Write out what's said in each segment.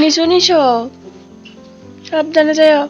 নিশো নিশো। সাবধানে যাও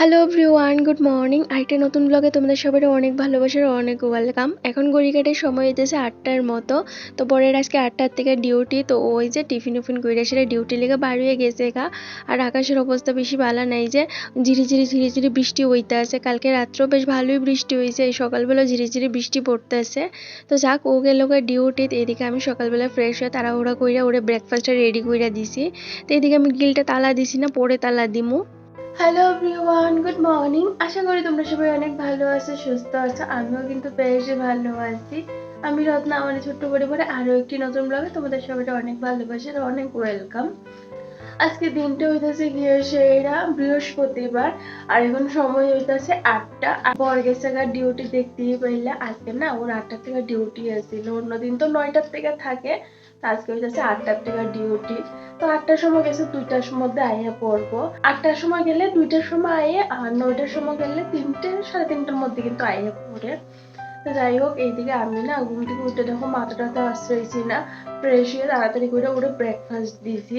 hello everyone good morning আরেকটা নতুন ব্লগে তোমাদের সবাই অনেক ভালোবাসার, অনেক ওয়েলকাম এখন কাটে সময় হইতেছে আটটার মতো। তো পরের আজকে আটটার থেকে ডিউটি তো ওই যে টিফিন উফিন করে সেটা ডিউটি লেগে বার হয়ে গেছে গা। আর আকাশের অবস্থা বেশি ভালো নাই যে ঝিরি ঝিরি ঝিরি ঝিরি বৃষ্টি হইতে আছে কালকে রাত্রেও বেশ ভালোই বৃষ্টি হয়েছে এই সকালবেলা ঝিরি ঝিরি বৃষ্টি পড়তে আছে তো যাক, ও গেল ডিউটি এদিকে আমি সকালবেলা ফ্রেশ হয়ে তাড়াহুড়া কইরা ওরে ব্রেকফাস্টটা রেডি কইরা দিছি। তো এদিকে আমি গিলটা তালা দিছি না, পরে তালা দিমু। হ্যালো এভরিওয়ান গুড মর্নিং আশা করি তোমরা সবাই অনেক ভালো আছো, সুস্থ আছো। আমিও কিন্তু বেশ ভালো আছি। আমি রত্না, আমাদের ছোট্ট পরিবারে আরও একটি নতুন ব্লগে তোমাদের সবাই অনেক ভালোবাসার অনেক ওয়েলকাম আজকে দিনটা হইতেছে গিয়ে সেরা বৃহস্পতিবার, আর এখন সময় হইতেছে আটটা। আর বর গেছে ডিউটি দেখতেই পাইলে, আজকে না ওর আটটা থেকে ডিউটি আসছিল অন্যদিন তো নয়টার থেকে থাকে। আজকে হইতেছে আটটার থেকে ডিউটি তো আটটার সময় গেছে, দুইটার মধ্যে আইয়া পড়ব। আটটার সময় গেলে দুইটার সময় আইয়ে, আর নয়টার সময় গেলে তিনটে, সাড়ে তিনটার মধ্যে কিন্তু আইয়া পড়ে। তো যাই হোক, এইদিকে আমি না ঘুম থেকে উঠে দেখো মাথা টাথা আশ্রইছি না। ফ্রেশ হয়ে তাড়াতাড়ি করে ওরে ব্রেকফাস্ট দিয়েছি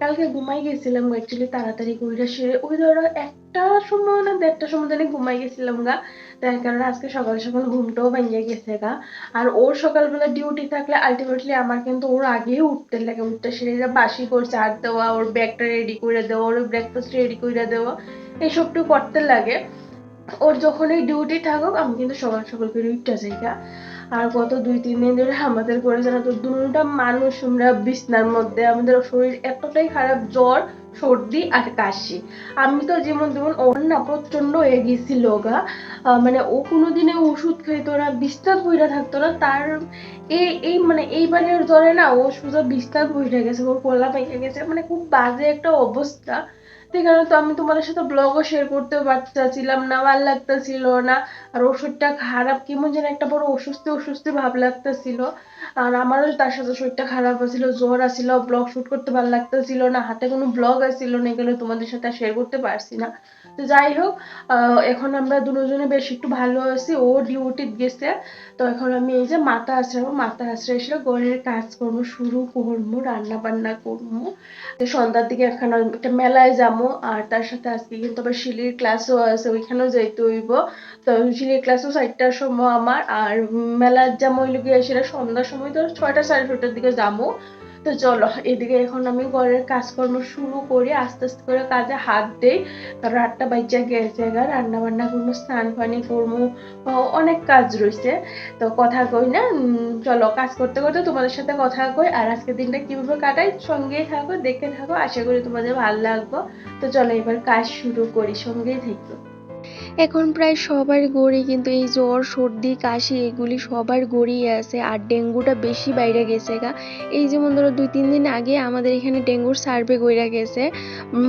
কালকে ঘুমাই গেছিলাম অ্যাকচুয়ালি তাড়াতাড়ি করে সেরে ওই ধরো একটার সময় না দেড়টার সময় জানি ঘুমাই গেছিলাম গা। তার কারণে আজকে সকাল সকাল ঘুমটাও ভেঙে গেছে গা। আর ওর সকালবেলা ডিউটি থাকলে আলটিমেটলি আমার কিন্তু ওর আগেই উঠতে লাগে, উঠতে সেরে বাসি করে চার দেওয়া, ওর ব্যাগটা রেডি করে দেওয়া, ওর ব্রেকফাস্ট রেডি করে দেওয়া এইসবটু করতে লাগে। ওর যখন এই ডিউটি থাকুক, আমি কিন্তু সকাল সকাল করে উঠতে যাই আর গত দুই, তিন দিন ধরে আমাদের করেছে না তো দুটা মানুষ আমরা বিছনার মধ্যে, আমাদের শরীর এতটাই খারাপ, জ্বর, সর্দি আর কাশি। আমি তো যেমন তেমন ওর না প্রচণ্ড হয়ে গেছিল গা। মানে ও কোনোদিনে ওষুধ খাইতো না বিস্তার বইরা থাকতো না। তার এই এই মানে এইবারের জ্বরে না ও সোজা বিস্তার বইরা গেছে, ওর কলা পাইকে গেছে। মানে খুব বাজে একটা অবস্থা। সেই কারণে তো আমি তোমাদের সাথে ব্লগও শেয়ার করতে পারতেছিলাম না, ভালো লাগতেছিল না। আর ওষুধটা খারাপ, কেমন যেন একটা বড় অসুস্থ অসুস্থ ভাব লাগতেছিল। আর আমারও তার সাথে শরীরটা খারাপ হয়েছিল, জ্বর আসছিল ব্লগ শুট করতে ভালো লাগতেছিল না, হাতে কোনো ব্লগ আসছিল না, এগুলো তোমাদের সাথে শেয়ার করতে পারছি না। তো যাই হোক এখন আমরা দুজনে বেশ একটু ভালো আছি। ও ডিউটি গেছে। তো এখন আমি এই যে মাথা আশ্রাবো মাথা আশ্রয় এসে ঘরের কাজকর্ম শুরু করব রান্না বান্না করব। তো সন্ধ্যার দিকে এখন একটা মেলায় যাব, আর তার সাথে আজকে কিন্তু আবার শিলির ক্লাসও আছে, ওইখানেও যাইতে হইব। তো শিলির ক্লাসও চারটার সময় আমার, আর মেলার হইল গিয়ে সেটা সন্ধ্যার সময়, তো ছয়টা সাড়ে ছয়টার দিকে যাব। তো চলো, এদিকে এখন আমি ঘরের কাজকর্ম শুরু করি। আস্তে আস্তে করে কাজে হাত দেই। তারপর আটটা বাচ্চা গেছে, গা রান্না বান্না করব, স্নান পানি করব অনেক কাজ রয়েছে। তো কথা কই না চলো কাজ করতে করতে তোমাদের সাথে কথা কই। আর আজকের দিনটা কীভাবে কাটাই, সঙ্গেই থাকো দেখতে থাকো। আশা করি তোমাদের ভালো লাগবো। তো চলো এবার কাজ শুরু করি, সঙ্গেই থাকো। এখন প্রায় সবার গড়ে কিন্তু এই জ্বর, সর্দি, কাশি এগুলি সবার গড়েই আছে। আর ডেঙ্গুটা বেশি বাইরে গেছে গা। এই যেমন ধরো দুই, তিন দিন আগে আমাদের এখানে ডেঙ্গুর সার্ভে কইরা গেছে।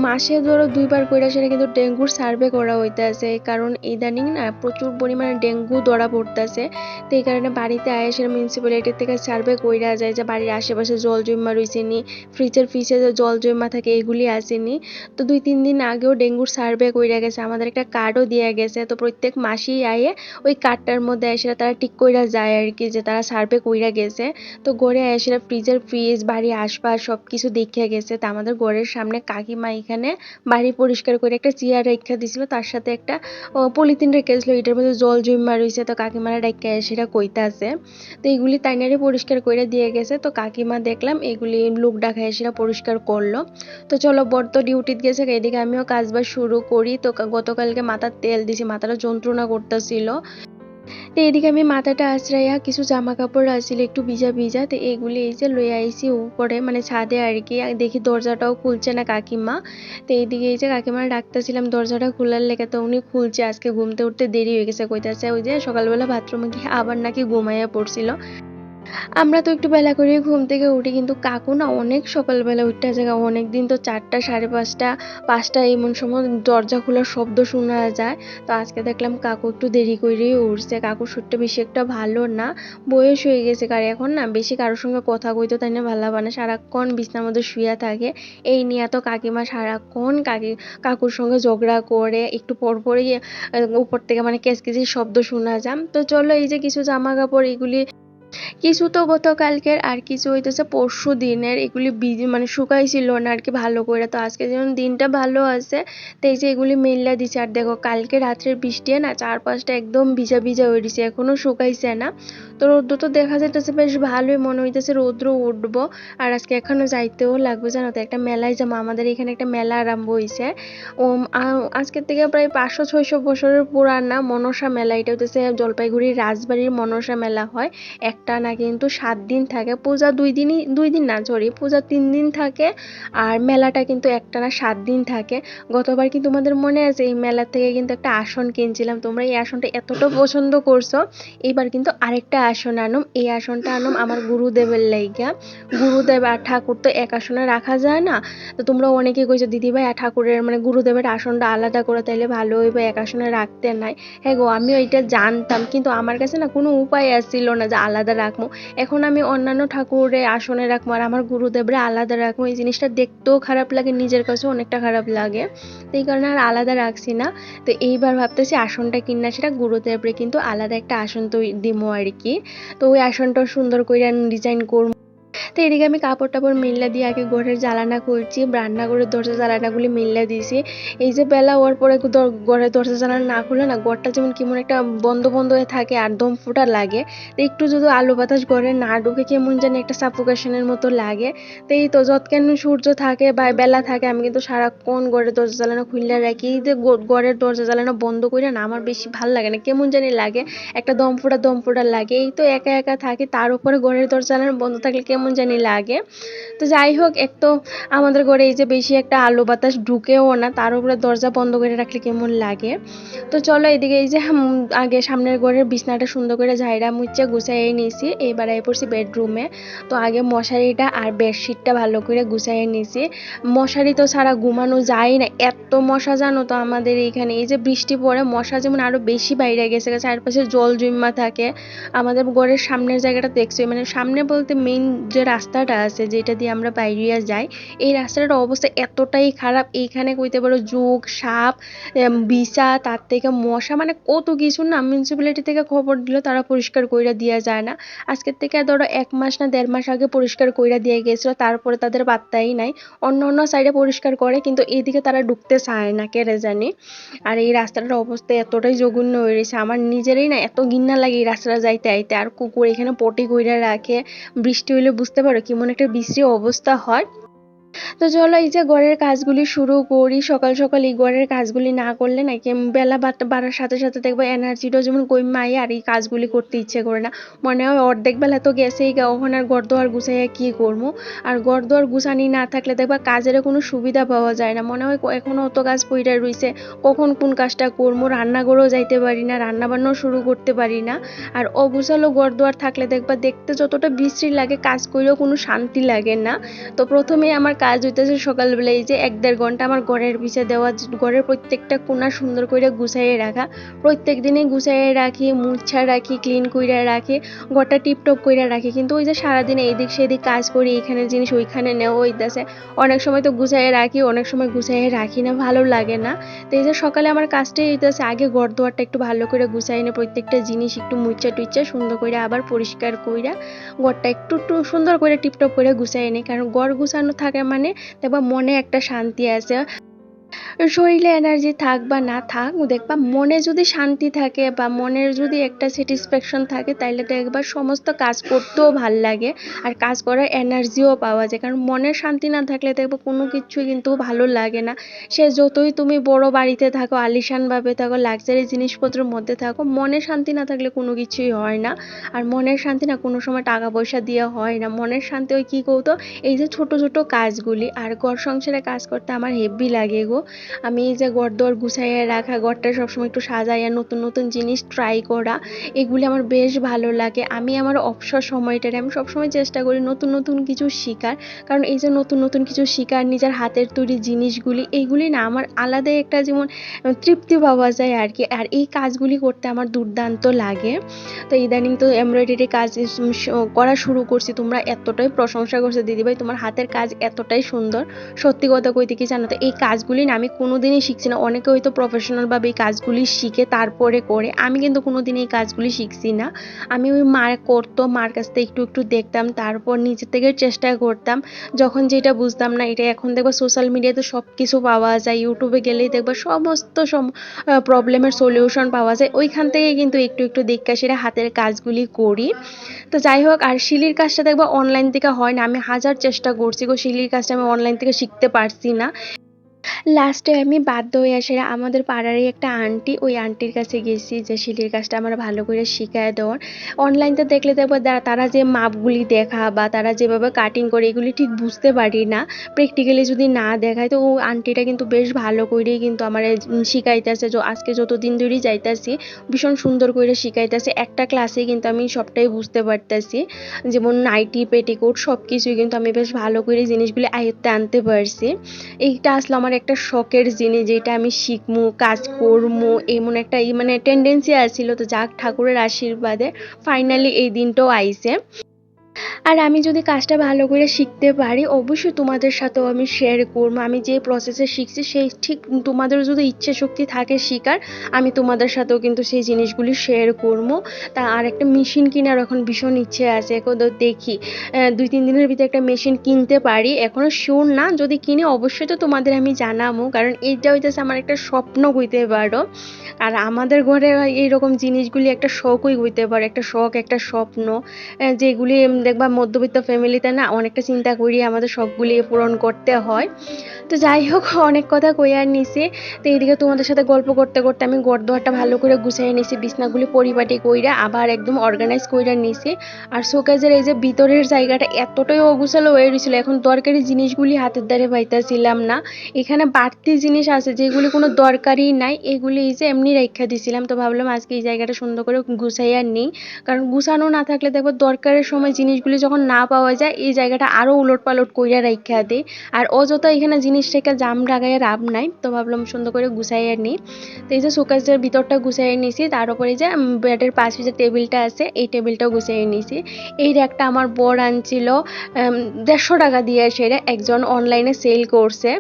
মাসে ধরো দুইবার কইরা সেটা কিন্তু ডেঙ্গুর সার্ভে করা হইতাছে। কারণ ইদানিং না প্রচুর পরিমাণে ডেঙ্গু ধরা পড়তেছে। তো এই কারণে বাড়িতে আয়া সেটা মিউনিসিপ্যালিটির থেকে সার্ভে কইরা যায় যে বাড়ির আশেপাশে জল জমা রয়েছে নি ফ্রিজের ফ্রিজে জল জমা থাকে এগুলি আসেনি তো দুই, তিন দিন আগেও ডেঙ্গুর সার্ভে কইরা গেছে। আমাদের একটা কার্ডও দিয়ে গেছে। তো প্রত্যেক মাসেই আয়ে ওই কার্ডটার মধ্যে এসে তারা ঠিক কইরা যায় আর কি যে তারা সার্ভে কইরা গেছে। তো গড়ে এসে ফ্রিজের ফ্রিজ বাড়ির আশপাশ সব কিছু দেখে গেছে। তো আমাদের ঘরের সামনে কাকিমা এখানে বাড়ি পরিষ্কার করে একটা চেয়ার রেখা দিছিল। তার সাথে একটা পলিথিন রেখেছিল এটার মধ্যে জল জমা রয়েছে তো কাকিমারা ডাইকা সেটা কইতে আছে তো এইগুলি তাইনারে পরিষ্কার করে দিয়ে গেছে। তো কাকিমা দেখলাম এগুলি লোক ডাকায় সেটা পরিষ্কার করল। তো চলো বর তো ডিউটিতে গেছে। এদিকে আমিও কাজ বাজ শুরু করি। তো গতকালকে মাথার তেল দিছি মাথাটা যন্ত্রণা করতেছিল। তো এদিকে আমি মাথাটা আশ্রাইয়া কিছু জামা কাপড় আসছিল একটু ভিজা ভিজা। তো এগুলি এই যে লয়ে আইছি উপরে মানে ছাদে আর কি। দেখি দরজাটাও খুলছে না কাকিমা। তো এইদিকে এই যে কাকিমা ডাকতেছিলাম, দরজাটা খোলার লেগে তো উনি খুলছে। আজকে ঘুমতে উঠতে দেরি হয়ে গেছে, কইতাছে ওই যে সকালবেলা বাথরুমে গিয়ে আবার নাকি ঘুমাইয়া পড়ছিল। আমরা তো একটু বেলা করে ঘুম থেকে উঠি, কিন্তু কাকু না অনেক সকালবেলা উঠতে জায়গা অনেক দিন তো চারটা, সাড়ে পাঁচটা পাঁচটা এমন সময় দরজা খোলার শব্দ শোনা যায়। তো আজকে দেখলাম কাকু একটু দেরি করেই উঠছে। কাকুর শরীরটা বেশি একটা ভালো না, বয়স হয়ে গেছে। কার এখন না বেশি কারোর সঙ্গে কথা কইতে তাই না ভালো লাগে না। সারাক্ষণ বিছনার মধ্যে শুয়ে থাকে। এই নিয়ে তো কাকিমা সারাক্ষণ কাকি, কাকুর সঙ্গে ঝগড়া করে। একটু পর পরই উপর থেকে মানে কেসকিসির শব্দ শোনা যায়। তো চলো এই যে কিছু জামা কাপড় এগুলি কিছু তো গতকালকের আর কিছু হইতেছে, পরশু দিনের এগুলি মানে শুকাইছিল না আর কি ভালো করে তো আজকে যেমন দিনটা ভালো আছে, তো এই যে এগুলি মেল্লা দিছে। আর দেখো, কালকে রাত্রের বৃষ্টি না, চারপাশটা একদম ভিজা ভিজা হয়ে এখনও শুকাইছে না। তো রৌদ্র তো দেখা যাইতেছে, বেশ ভালোই মনে হইতেছে রৌদ্র উঠবো। আর আজকে এখনও যাইতেও লাগবে, জানো তো, একটা মেলায় যাব। আমাদের এখানে একটা মেলা আরম্ভ হয়েছে ও আজকের থেকে প্রায় পাঁচশো, ছয়শো বছরের পুরানা মনসা মেলা। এটা হইতেছে জলপাইগুড়ির রাজবাড়ির মনসা মেলা হয়। একটা না কিন্তু সাত দিন থাকে। পূজা দুই দিনই, দুই দিন না সরি পূজা তিন দিন থাকে। আর মেলাটা কিন্তু একটা না সাত দিন থাকে। গতবার কি তোমাদের মনে আছে, এই মেলা থেকে কিন্তু একটা আসন কিনছিলাম। তোমরা এই আসনটা এতটা পছন্দ করছ। এইবার কিন্তু আরেকটা আসন আনুম, এই আসনটা আনুম আমার গুরুদেবের লাইগা। গুরুদেব আর ঠাকুর তো এক আসনে রাখা যায় না। তো তোমরা অনেকে কইছো দিদিভাই আর ঠাকুরের মানে গুরুদেবের আসনটা আলাদা করে তাইলে ভালো হইবে, এক আসনে রাখতে নাই। হ্যাঁ গো, আমিও এটা জানতাম, কিন্তু আমার কাছে না কোনো উপায় আসছিল না যে আলাদা রাখব এখন আমি অন্যান্য ঠাকুরের আসনে রাখব আর আমার গুরুদেবরে আলাদা রাখব এই জিনিসটা দেখতেও খারাপ লাগে, নিজের কাছেও অনেকটা খারাপ লাগে। তো এই কারণে আর আলাদা রাখছি না। তো এইবার ভাবতেছি আসনটা কিনা সেটা গুরুদেবরে কিন্তু আলাদা একটা আসন তো দিমো আর কি। তো ওই আসনটা সুন্দর করে ডিজাইন করব তো এদিকে আমি কাপড় টাপড় মিল্লা দিয়ে আগে ঘরের জ্বালানা করছি রান্নাঘরের দরজা জ্বালানাগুলি মিল্লা দিয়েছি। এই যে বেলা হওয়ার পরে ঘরের দরজা জ্বালানা না খুলে না ঘরটা যেমন কেমন একটা বন্ধ বন্ধ হয়ে থাকে, আর দম ফোটা লাগে। তো একটু যদি আলো বাতাস ঘরে না ঢুকে কেমন জানি একটা সাফোকেশনের মতো লাগে। তো এই তো যতক্ষণ সূর্য থাকে বা বেলা থাকে, আমি কিন্তু সারাক্ষণ ঘরের দরজা জ্বালানো খুললে রাখি। যে ঘরের দরজা জ্বালানো বন্ধ করে না আমার বেশি ভালো লাগে না, কেমন জানি লাগে। একটা দম ফোটা দম ফোটা লাগে। এই তো একা একা থাকি, তার উপরে ঘরের দরজা জ্বালানো বন্ধ থাকলে কেমন জানি লাগে। তো যাই হোক, এক তো আমাদের ঘরে এই যে বেশি একটা আলো বাতাস ঢুকেও না, তার উপরে দরজা বন্ধ করে রাখলে কেমন লাগে। তো চলো এদিকে এই যে আগে সামনের ঘরের বিছনাটা সুন্দর করে ঝাইরা মুচ্ছে গুছাইয়ে নিয়েছি এইবার আই পড়ছি বেডরুমে। তো আগে মশারিটা আর বেডশিটটা ভালো করে গুছাইয়ে নিয়েছি মশারি তো ছাড়া ঘুমানো যায় না, এত মশা জানো তো আমাদের এইখানে। এই যে বৃষ্টি পড়ে, মশা যেমন আরও বেশি বাইরে গেছে, চারপাশে জল জমা থাকে। আমাদের ঘরের সামনের জায়গাটা দেখছ মানে সামনে বলতে মেইন যে রাস্তাটা আছে, যেটা দিয়ে আমরা বাইরিয়া যাই, এই রাস্তাটার অবস্থা এতটাই খারাপ। এইখানে কইতে পারো জোক, সাপ বিছা, তার থেকে মশা মানে কত কিছু না মিউনিসিপ্যালিটি থেকে খবর দিল, তারা পরিষ্কার কইরা দেওয়া যায় না। আজকের থেকে ধরো এক মাস না দেড় মাস আগে পরিষ্কার কইরা দিয়ে গেছিল, তারপরে তাদের পাত্তাই নাই। অন্য অন্য সাইডে পরিষ্কার করে, কিন্তু এইদিকে তারা ঢুকতে চায় না কেড়ে জানি? আর এই রাস্তাটার অবস্থা এতটাই জঘন্য হয়ে রয়েছে। আমার নিজেরই না, এত ঘিন্না লাগে এই রাস্তাটা যাইতে আইতে। আর কুকুর এখানে পটি কইরা রাখে, বৃষ্টি হইলে বুঝতে পারো কেমন একটা বিশ্রী অবস্থা হয়। তো চলো এই যে ঘরের কাজগুলি শুরু করি, সকাল সকাল এই ঘরের কাজগুলি না করলে না কি বেলা বাড়- বাড়ার সাথে সাথে দেখব এনার্জিটাও যেমন কমে আর এই কাজগুলি করতে ইচ্ছে করে না। মনে হয় অর্ধেক বেলা তো গেছেই, গা ওখানে আর ঘর দোয়ার গুছাইয়া কি করব? আর ঘর দোয়ার গুছানি না থাকলে দেখবা কাজের কোনো সুবিধা পাওয়া যায় না। মনে হয় ক- এখনও অত কাজ পইরা রইছে, কখন কোন কাজটা করব? রান্নাঘরেও যাইতে পারি না রান্না বান্নাও শুরু করতে পারি না। আর অগুছালো ঘর দোয়ার থাকলে দেখবা দেখতে যতটা বিশ্রী লাগে, কাজ করেও কোনো শান্তি লাগে না। তো প্রথমে আমার কাজ হইতেছে সকালবেলা, এই যে এক দেড় ঘণ্টা আমার ঘরের পিছে দেওয়া, ঘরের প্রত্যেকটা কোণা সুন্দর করে গুছাইয়ে রাখা। প্রত্যেক দিনই গুছাইয়ে রাখি, মুছা রাখি ক্লিন কইরা রাখি, ঘরটা টিপটপ কইরা রাখি। কিন্তু ওই যে সারাদিন এইদিক সেদিক কাজ করি এইখানের জিনিস ওইখানে নেওয়া হইতাছে। অনেক সময় তো গুছাইয়ে রাখি, অনেক সময় গুছাইয়ে রাখি না, ভালো লাগে না। তো এই যে সকালে আমার কাজটাই হইতেছে, আগে ঘর দুয়ারটা একটু ভালো করে গুছাই নিয়ে প্রত্যেকটা জিনিস একটু মুচ্ছা টুচ্ছা সুন্দর করে আবার পরিষ্কার কইরা, ঘরটা একটু সুন্দর করে টিপটপ করে গুছাই নিই কারণ ঘর গুছানো থাকে মানে তারপর মনে একটা শান্তি আছে। শরীরে এনার্জি থাক বা না থাক দেখবা মনে যদি শান্তি থাকে বা মনের যদি একটা স্যাটিসফ্যাকশন থাকে, তাইলে দেখবা সমস্ত কাজ করতেও ভালো লাগে আর কাজ করার এনার্জিও পাওয়া যায়। কারণ মনের শান্তি না থাকলে দেখব কোনো কিছুই কিন্তু ভালো লাগে না। সে যতই তুমি বড় বাড়িতে থাকো, আলিশানভাবে থাকো লাক্সারি জিনিসপত্রের মধ্যে থাকো মনের শান্তি না থাকলে কোনো কিছুই হয় না। আর মনের শান্তি না কোনো সময় টাকা পয়সা দিয়ে হয় না। মনের শান্তি ওই কী কৌতো? এই যে ছোট ছোট কাজগুলি। আর ঘর সংসারে কাজ করতে আমার হেভি লাগে গো। আমি এই যে দর গুছাইয়া রাখা, ঘরটা সবসময় একটু সাজাইয়া নতুন নতুন জিনিস ট্রাই করা, এগুলি আমার বেশ ভালো লাগে। আমি আমার অবসর সময়টারে আমি সবসময় চেষ্টা করি নতুন নতুন কিছু শেখার, কারণ এই যে নতুন নতুন কিছু শেখার, নিজের হাতের তৈরি জিনিসগুলি এইগুলি না আমার আলাদা একটা যেমন তৃপ্তি পাওয়া যায় আর কি আর এই কাজগুলি করতে আমার দুর্দান্ত লাগে। তো ইদানিং তো এমব্রয়ডারি কাজ করা শুরু করছি। তোমরা এতটাই প্রশংসা করছ দিদিভাই, তোমার হাতের কাজ এতটাই সুন্দর। সত্যি কথা কইতে কি জানো তো, এই কাজগুলি না আমি কোনোদিনই শিখছি না। অনেকে হয়তো প্রফেশনালভাবে এই কাজগুলি শিখে তারপরে করে। আমি কিন্তু কোনোদিন এই কাজগুলি শিখছি না। আমি ওই মার করতো, মার কাছ থেকে একটু একটু দেখতাম, তারপর নিজে থেকে চেষ্টা করতাম। যখন যেটা বুঝতাম না, এটা এখন দেখবা সোশ্যাল মিডিয়াতে সব কিছু পাওয়া যায়। ইউটিউবে গেলেই দেখবা সমস্ত সম প্রবলেমের সলিউশন পাওয়া যায়। ওইখান থেকে কিন্তু একটু একটু দেখা সেটা হাতের কাজগুলি করি। তো যাই হোক, আর শিলির কাজটা দেখবা অনলাইন থেকে হয় না। আমি হাজার চেষ্টা করছি গো, শিলির কাজটা আমি অনলাইন থেকে শিখতে পারছি না। লাস্টে আমি বাধ্য হয়ে আসে আমাদের পাড়ারই একটা আন্টি, ওই আন্টির কাছে গেছি যে, শিলির কাজটা আমার ভালো করে শিখায় দেওয়ার অনলাইনতে দেখলে দেখব তারা যে মাপগুলি দেখা বা তারা যেভাবে কাটিং করে, এগুলি ঠিক বুঝতে পারি না। প্র্যাকটিক্যালি যদি না দেখায়, তো ও আন্টিটা কিন্তু বেশ ভালো করেই কিন্তু আমার শিখাইতেছে। যে, আজকে যতদিন ধরেই যাইতাছি, ভীষণ সুন্দর করে শিখাইতেছে। একটা ক্লাসে কিন্তু আমি সবটাই বুঝতে পারতেছি। যেমন নাইটি, পেটিকোট সব কিছুই কিন্তু আমি বেশ ভালো করে জিনিসগুলি আয়ত্তে আনতে পারছি। এইটা আসলে আমার একটা শখের জিনিস যেটা আমি শিখমু, কাজ করমু, এমন একটা মানে টেন্ডেন্সি আসছিল। তো যাক, ঠাকুরের আশীর্বাদে ফাইনালি এই দিনটাও আইছে। আর আমি যদি কাজটা ভালো করে শিখতে পারি, অবশ্যই তোমাদের সাথেও আমি শেয়ার করব। আমি যে প্রসেসে শিখছি, সেই ঠিক তোমাদের যদি ইচ্ছে শক্তি থাকে শেখার, আমি তোমাদের সাথেও কিন্তু সেই জিনিসগুলি শেয়ার করব। তা আর একটা মেশিন কেনার এখন ভীষণ ইচ্ছে আছে। এখন দেখি দুই, তিন দিনের ভিতরে একটা মেশিন কিনতে পারি। এখনও শিওর না, যদি কিনে অবশ্যই তো তোমাদের আমি জানাব, কারণ এইটা হইতেছে আমার একটা স্বপ্ন হইতে পারো। আর আমাদের ঘরে এইরকম জিনিসগুলি একটা শখই হইতে পারে, একটা শখ, একটা স্বপ্ন যেগুলি দেখবা মধ্যবিত্ত ফ্যামিলিতে না অনেকটা চিন্তা করি আমাদের শখগুলি পূরণ করতে হয়। তো যাই হোক, অনেক কথা কইয়ার নিছি। তো এইদিকে তোমাদের সাথে গল্প করতে করতে আমি গড়দোয়ারটা ভালো করে গুছিয়ে নিছি, বিছনাগুলি পরিপাটি কইরা আবার একদম অর্গানাইজ কইরা নিছি। আর শোকেজের এই যে ভিতরের জায়গাটা এতটাই অগুছালো হয়ে রয়েছিল এখন দরকারি জিনিসগুলি হাতের দ্বারে পাইতেছিলাম না। এখানে বাড়তি জিনিস আছে যেগুলি কোনো দরকারই নাই, এগুলি এই যে এমনি রেখা দিছিলাম। তো ভাবলাম আজকে এই জায়গাটা সুন্দর করে গুছাইয়া নিই। কারণ গুছানো না থাকলে দেখব দরকারের সময় জিনিসগুলি যখন না পাওয়া যায়, এই জায়গাটা আরও উলট পালট কইরা রাইখা দেই আর অযথা এখানে জিনিস রেখে জাম লাগাইয়া রাব নাই, তো ভাবলাম সুন্দর করে গুছাইয়া নিই তো এই যে শোকেজের ভিতরটা গুছাইয়া নিয়েছি তার উপরে যে বেডের পাশে যে টেবিলটা আছে, এই টেবিলটাও গুছাইয়া নিয়েছি এই র্যাকটা আমার বর আনছিল দেড়শো টাকা দিয়ে সেটা একজন অনলাইনে সেল করছে।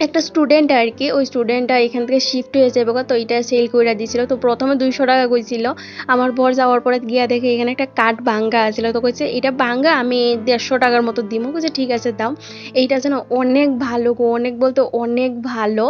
একটা স্টুডেন্ট আর কি, ওই স্টুডেন্টটা এখান থেকে শিফট হয়ে যাবে তো এটা সেল করে দিছিল। তো প্রথমে দুইশো টাকা কইছিল। আমার বর যাওয়ার পরে গিয়া দেখে এখানে একটা কাঠ ভাঙ্গা আছিল। তো কইছে, এটা ভাঙ্গা, আমি দেড়শো টাকার মতো দিব কইছে, ঠিক আছে, দাও। এইটা যেন অনেক ভালো গো, অনেক বলতে অনেক ভালো।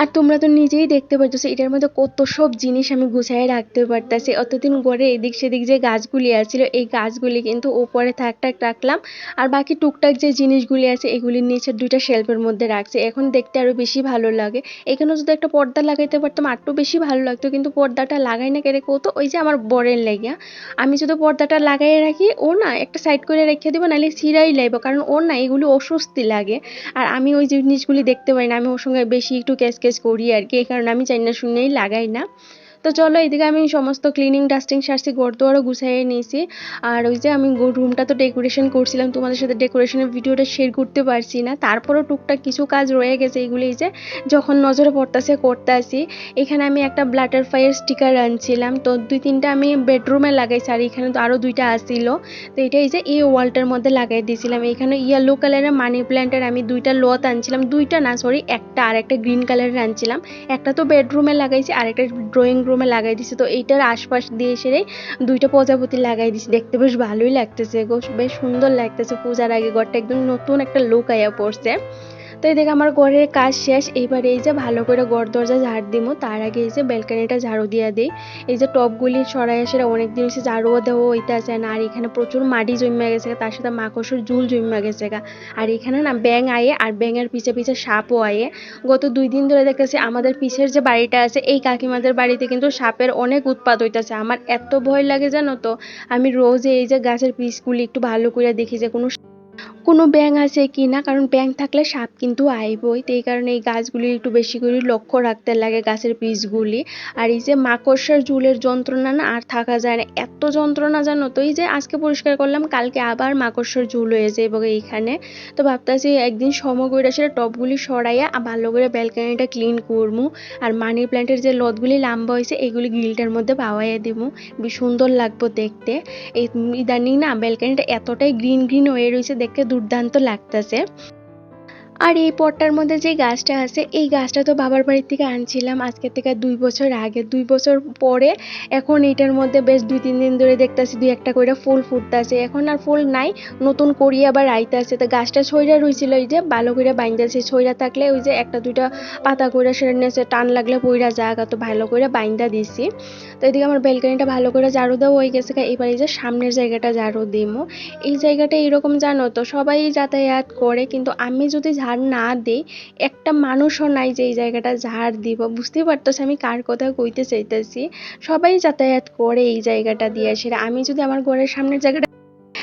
আর তোমরা তো নিজেই দেখতে পারতেছো, এটার মধ্যে কত সব জিনিস আমি গুছাই রাখতে পারতেছি। অতদিন ঘরে এদিক সেদিক যে গাছগুলি আছিল, এই গাছগুলি কিন্তু ওপরে থাক থাক রাখলাম। আর বাকি টুকটাক যে জিনিসগুলি আছে এগুলির নিচে দুইটা শেলফের মধ্যে রাখছি। এখন দেখতে আরও বেশি ভালো লাগে। এখানে যদি একটা পর্দা লাগাইতে পারতাম আরও বেশি ভালো লাগতো। কিন্তু পর্দাটা লাগাই না কেড়ে কত, ওই যে আমার বরের লেগিয়া আমি যদি পর্দাটা লাগাই রাখি, ও না একটা সাইড করে রেখে দিব, নাহলে ছিঁড়াই লাইব। কারণ ওর না এগুলি অস্বস্তি লাগে। আর আমি ওই জিনিসগুলি দেখতে পাই না, আমি ওর সঙ্গে বেশি একটু ক্যাচ ক্যাচ করি আর কি এই কারণে আমি চাই না শুনেই লাগাই না। তো চলো এদিকে আমি সমস্ত ক্লিনিং ডাস্টিং সারছি ঘর দুয়ারও গুছাইয়ে নিয়েছি। আর ওই যে আমি রুমটা তো ডেকোরেশন করছিলাম, তোমাদের সাথে ডেকোরেশনের ভিডিওটা শেয়ার করতে পারছি না। তারপরও টুকটাক কিছু কাজ রয়ে গেছে এগুলি এই যে যখন নজরে পড়তেছে করতে আসি এখানে আমি একটা ব্লাটারফ্লাইয়ের স্টিকার আনছিলাম। তো দুই তিনটা আমি বেডরুমে লাগাইছি, আর এখানে তো আরও দুইটা আসছিল তো এটা এই যে এই ওয়ালটার মধ্যে লাগাই দিয়েছিলাম। এখানে ইয়েলো কালারের মানি প্ল্যান্টের আমি দুইটা লত আনছিলাম। দুইটা না সরি একটা আর একটা গ্রিন কালারের আনছিলাম। একটা তো বেডরুমে লাগাইছি, আর একটা ড্রয়িং রুমে লাগাই দিছি। তো এইটার আশপাশ দিয়ে এসে দুইটা প্রজাপতি লাগাই দিছি। দেখতে বেশ ভালোই লাগতেছে বেশ সুন্দর লাগতেছে। পূজার আগে ঘরটা একদম নতুন একটা লুক আইয়া পড়ছে। তো এই দেখে আমার ঘরের কাজ শেষ। এইবার এই যে ভালো করে ঘর দরজা ঝাড় দিমো, তার আগে এই যে ব্যালকানিটা ঝাড়ু দিয়ে দিই। এই যে টবগুলি সরাই আসে অনেক দিন হচ্ছে ঝাড়ুও দেওয়া হইতে আছে না, আর এখানে প্রচুর মাটি জমে গেছে, তার সাথে মাকড়সর ঝুল জমে গেছে গা। আর এখানে না ব্যাং আয়ে, আর ব্যাঙের পিছে পিছে সাপও আয়ে। গত দুই দিন ধরে দেখতেছি আমাদের পিছের যে বাড়িটা আছে, এই কাকিমাদের বাড়িতে কিন্তু সাপের অনেক উৎপাত হইতেছে। আমার এত ভয় লাগে জানো তো, আমি রোজ এই যে গাছের পিসগুলি একটু ভালো করে দেখি যে কোনো কোনো ব্যাঙ আছে কি না, কারণ ব্যাঙ থাকলে সাপ কিন্তু আইবই। তো এই কারণে এই গাছগুলি একটু বেশি করে লক্ষ্য রাখতে লাগে গাছের বীজগুলি আর এই যে মাকড়সার ঝুলের যন্ত্রণা না, আর থাকা যায় না। এত যন্ত্রণা জানো তো, এই যে আজকে পরিষ্কার করলাম, কালকে আবার মাকড়সার ঝুল হয়ে যায় এবং এইখানে। তো ভাবতেছি একদিন সময় করে সেটা টপগুলি সরাইয়া আর ভালো করে ব্যালকানিটা ক্লিন করব আর মানি প্ল্যান্টের যে লতগুলি লম্বা হয়েছে, এগুলি গ্রিলটার মধ্যে পাওয়াইয়া দেবো বেশ সুন্দর লাগবো দেখতে। এই ইদানিং না ব্যালকানিটা এতটাই গ্রিন গ্রিন হয়ে রয়েছে দেখতে দুর্দান্ত লাগতেছে। আর এই পটটার মধ্যে যে গাছটা আছে, এই গাছটা তো বাবার বাড়ির থেকে আনছিলাম আজকের থেকে দুই বছর আগে। দুই বছর পরে এখন এটার মধ্যে বেশ দুই তিন দিন ধরে দেখতেছি দুই একটা করে ফুল ফুটতেছে। এখন আর ফুল নাই, নতুন করি আবার আইতাছে। তো গাছটা ছইরা রইছিল এই যে, ভালো করে বাইন্দাছে। ছইরা থাকলে ওই যে একটা দুইটা পাতা করে সেটা নেছে টান লাগলে পইরা জায়গা তো ভালো করে বাইন্দা দিছি। তো এদিকে আমার বেলকানিটা ভালো করে ঝাড়ু দেওয়া হয়ে গেছে এবার এই যে সামনের জায়গাটা ঝাড়ু দিমো। এই জায়গাটা এরকম জানো তো, সবাই যাতায়াত করে, কিন্তু আমি যদি ঝাড় না দেই, একটা মানুষও নাই যে এই জায়গাটা ঝাড় দিব। বুঝতেই পারতেছি আমি কার কথা কইতে চাইতেছি? সবাই যাতায়াত করে এই জায়গাটা দিয়ে সেটা আমি যদি আমার ঘরের সামনের জায়গাটা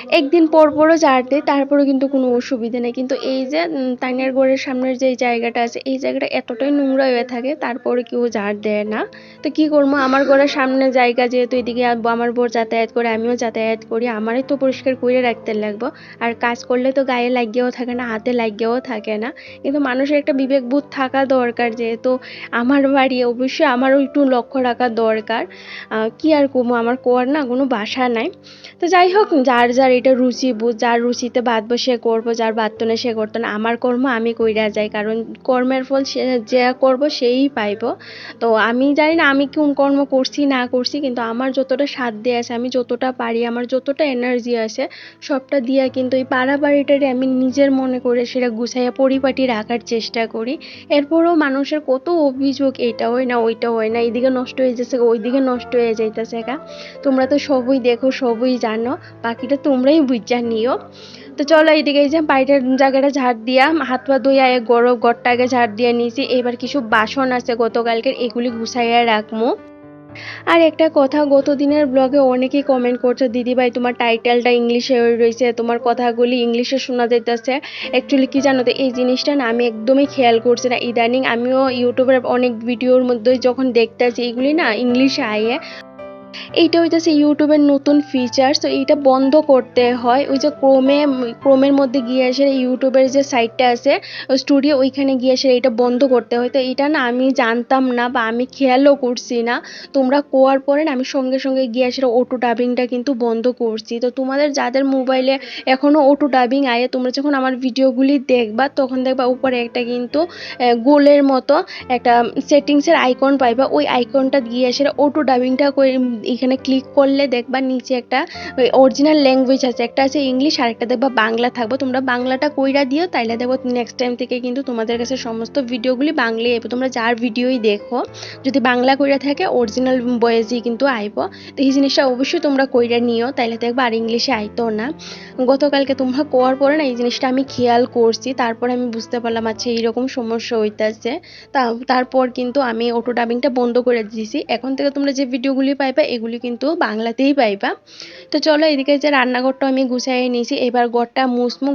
একদিন পর পরও ঝাড় দিই তারপরেও কিন্তু কোনো অসুবিধা নেই। কিন্তু এই যে তাইনের ঘরের সামনের যে জায়গাটা আছে, এই জায়গাটা এতটাই নোংরা হয়ে থাকে তারপরে কেউ ঝাড় দেয় না। তো কি করব? আমার ঘরের সামনে জায়গা যেহেতু এদিকে আমার বোর যাতায়াত করে, আমিও যাতায়াত করি, আমারই তো পরিষ্কার করে রাখতে লাগবো। আর কাজ করলে তো গায়ে লাগিয়েও থাকে না, হাতে লাগিয়েও থাকে না। কিন্তু মানুষের একটা বিবেকবোধ থাকা দরকার যেহেতু আমার বাড়ি, অবশ্যই আমারও একটু লক্ষ্য রাখা দরকার। কি আর করব? আমার কোয়ার না, কোনো বাসা নাই। তো যাই হোক, যার যার এটা রুচি বুঝ যার রুচিতে বাঁধবো সে করব, যার বাঁধতো না সে করতো না। আমার কর্ম আমি কইরা যাই, কারণ কর্মের ফল সে যে করব সেই পাইবো। তো আমি জানি না আমি কোন কর্ম করছি, না করছি, কিন্তু আমার যতটা সাধ্য আছে, আমি যতটা পারি, আমার যতটা এনার্জি আছে, সবটা দিয়া কিন্তু এই পাড়া বাড়িটারে আমি নিজের মনে করে সেটা গুছাইয়া পরিপাটি রাখার চেষ্টা করি। এরপরও মানুষের কত অভিযোগ, এটা হয় না, ওইটা হয় না, এইদিকে নষ্ট হয়ে যাচ্ছে, ওইদিকে নষ্ট হয়ে যাইতেছে তোমরা তো সবই দেখো, সবই জানো, বাকিটা তোমরাই বুঝা নিও। তো চলো এইদিকে এই যে বাইরের জায়গাটা ঝাড় দিয়া, হাত পা ধুইয়া এক গরম ঘরটাকে ঝাড় দিয়ে নিয়েছি এবার কিছু বাসন আছে গতকালকের এগুলি গুছাইয়া রাখব আর একটা কথা গত দিনের ব্লগে অনেকেই কমেন্ট করছে দিদি ভাই তোমার টাইটেলটা ইংলিশে রয়েছে, তোমার কথাগুলি ইংলিশে শোনা যাইতেছে। অ্যাকচুয়ালি কি জানো তো, এই জিনিসটা না আমি একদমই খেয়াল করছি না। ইদানিং আমিও ইউটিউবের অনেক ভিডিওর মধ্যে যখন দেখতেছি, এগুলি না ইংলিশে আইয়ে এইটা হইতেছে ইউটিউবের নতুন ফিচার্স তো এইটা বন্ধ করতে হয়। ওই যে ক্রোমে ক্রোমের মধ্যে গিয়ে এসে ইউটিউবের যে সাইটটা আছে স্টুডিও ওইখানে গিয়ে এসে এটা বন্ধ করতে হয়। তো এটা না আমি জানতাম না বা আমি খেয়ালও করছি না। তোমরা কোয়ার পরে আমি সঙ্গে সঙ্গে গিয়ে এসে অটো ডাবিংটা কিন্তু বন্ধ করছি। তো তোমাদের যাদের মোবাইলে এখনও অটো ডাবিং আয়ে, তোমরা যখন আমার ভিডিওগুলি দেখবা, তখন দেখবা উপরে একটা কিন্তু গোলের মতো একটা সেটিংসের আইকন পাইবা। ওই আইকনটা গিয়ে এসে অটো ডাবিংটা এখানে ক্লিক করলে দেখবা নিচে একটা অরিজিনাল ল্যাঙ্গুয়েজ আছে, একটা আছে ইংলিশ আর একটা দেখবা বাংলা থাকবে। তোমরা বাংলাটা কইরা দিও, তাইলে দেখব নেক্সট টাইম থেকে কিন্তু তোমাদের কাছে সমস্ত ভিডিওগুলি বাংলায় আইব। তোমরা যার ভিডিওই দেখো, যদি বাংলা কইরা থাকে অরিজিনাল বয়েজই কিন্তু আইব। তো এই জিনিসটা অবশ্যই তোমরা কইরা নিও, তাইলে দেখবা আর ইংলিশে আইতো না। গতকালকে তোমরা কোয়ার পরে না এই জিনিসটা আমি খেয়াল করছি, তারপর আমি বুঝতে পারলাম আচ্ছা এইরকম সমস্যা হইতাছে। তারপর কিন্তু আমি অটো ডাবিংটা বন্ধ করে দিয়েছি এখন থেকে তোমরা যে ভিডিওগুলি পাইবা এগুলি কিন্তু বাংলাতেই পাইবা। তো চলো এদিকে যে রান্নাঘরটা আমি গুছাইয়ে নিয়েছি, এবার ঘরটা মুসমু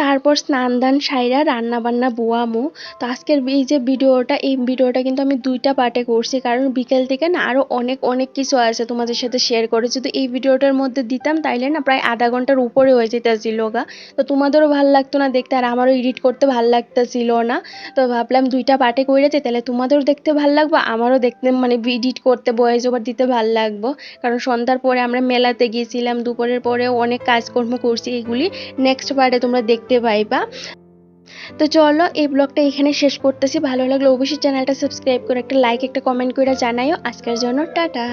তারপর স্নান দান সাইরা রান্না বান্না বোয়ামো তো আজকের এই যে ভিডিওটা, এই ভিডিওটা কিন্তু আমি দুইটা পার্টে করছি। কারণ বিকেল থেকে না আরও অনেক অনেক কিছু আছে তোমাদের সাথে শেয়ার করে যদি এই ভিডিওটার মধ্যে দিতাম, তাইলে না প্রায় আধা ঘণ্টার উপরে হয়ে যেতেছিল গা। তো তোমাদেরও ভালো লাগতো না দেখতে, আর আমারও এডিট করতে ভালো লাগতেছিল না। তো ভাবলাম দুইটা পার্টে করেছে তাহলে তোমাদেরও দেখতে ভালো লাগবে, আমারও দেখতে মানে এডিট করতে ভয়েস ওভার দিতে ভালো লাগবো। কারণ সন্ধ্যার পরে আমরা মেলাতে গিয়েছিলাম, দুপুরের পরেও অনেক কাজকর্ম করছি এগুলি। নেক্সট পার্টে তোমরা দেখতে পাইবা। তো চলো, এই ব্লগটা এখানে শেষ করতেছি। ভালো লাগলে অবশ্যই চ্যানেলটা সাবস্ক্রাইব করে একটা লাইক একটা কমেন্ট করে জানাইও। আজকের জন্য টাটা।